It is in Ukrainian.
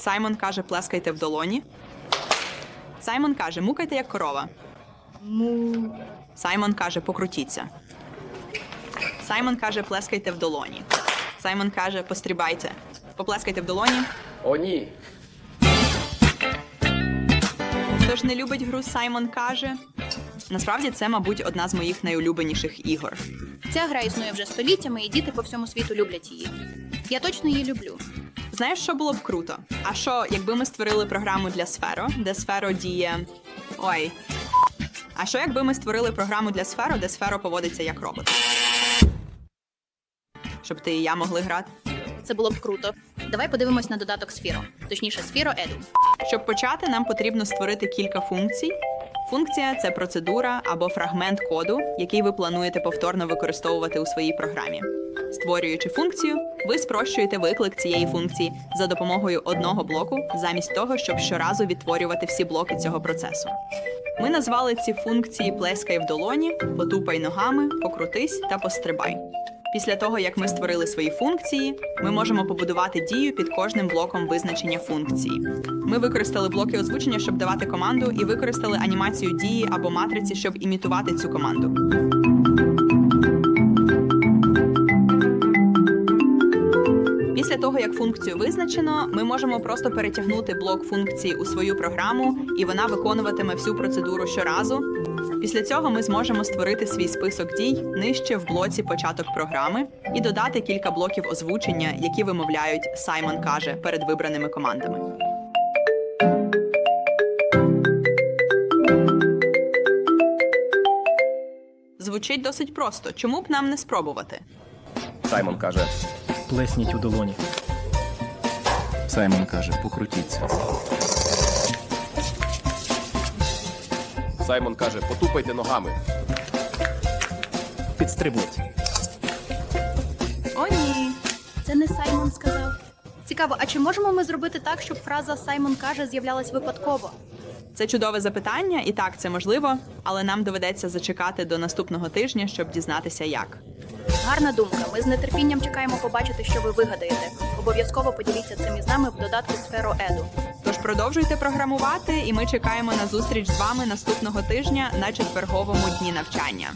Саймон каже, плескайте в долоні. Саймон каже, мукайте як корова. Му. Саймон каже, покрутіться. Саймон каже, плескайте в долоні. Саймон каже, пострібайте. Поплескайте в долоні. О, ні. Хто ж не любить гру Саймон каже. Насправді це, мабуть, одна з моїх найулюбленіших ігор. Ця гра існує вже століттями, і діти по всьому світу люблять її. Я точно її люблю. Знаєш, що було б круто? А що, якби ми створили програму для Сферо, де Сферо діє. Ой. А що, якби ми створили програму для Сферо, де Сферо поводиться як робот? Щоб ти і я могли грати? Це було б круто. Давай подивимось на додаток Сфіро, точніше, Сфіро Еду. Щоб почати, нам потрібно створити кілька функцій. Функція це процедура або фрагмент коду, який ви плануєте повторно використовувати у своїй програмі. Створюючи функцію, ви спрощуєте виклик цієї функції за допомогою одного блоку, замість того, щоб щоразу відтворювати всі блоки цього процесу. Ми назвали ці функції плескай в долоні, потупай ногами, покрутись та пострибай. Після того, як ми створили свої функції, ми можемо побудувати дію під кожним блоком визначення функції. Ми використали блоки озвучення, щоб давати команду, і використали анімацію дії або матриці, щоб імітувати цю команду. Після того, як функцію визначено, ми можемо просто перетягнути блок функції у свою програму, і вона виконуватиме всю процедуру щоразу. Після цього ми зможемо створити свій список дій нижче в блоці початок програми і додати кілька блоків озвучення, які вимовляють Саймон каже перед вибраними командами. Звучить досить просто. Чому б нам не спробувати? Саймон каже. Плесніть у долоні. Саймон каже, покрутіться. Саймон каже, потупайте ногами. Підстрибніть. О, ні. Це не Саймон сказав. Цікаво, а чи можемо ми зробити так, щоб фраза Саймон каже з'являлась випадково? Це чудове запитання, і так це можливо, але нам доведеться зачекати до наступного тижня, щоб дізнатися, як. Гарна думка. Ми з нетерпінням чекаємо побачити, що ви вигадаєте. Обов'язково поділіться цим із нами в додатку Сферо Еду. Продовжуйте програмувати, і ми чекаємо на зустріч з вами наступного тижня на четверговому дні навчання.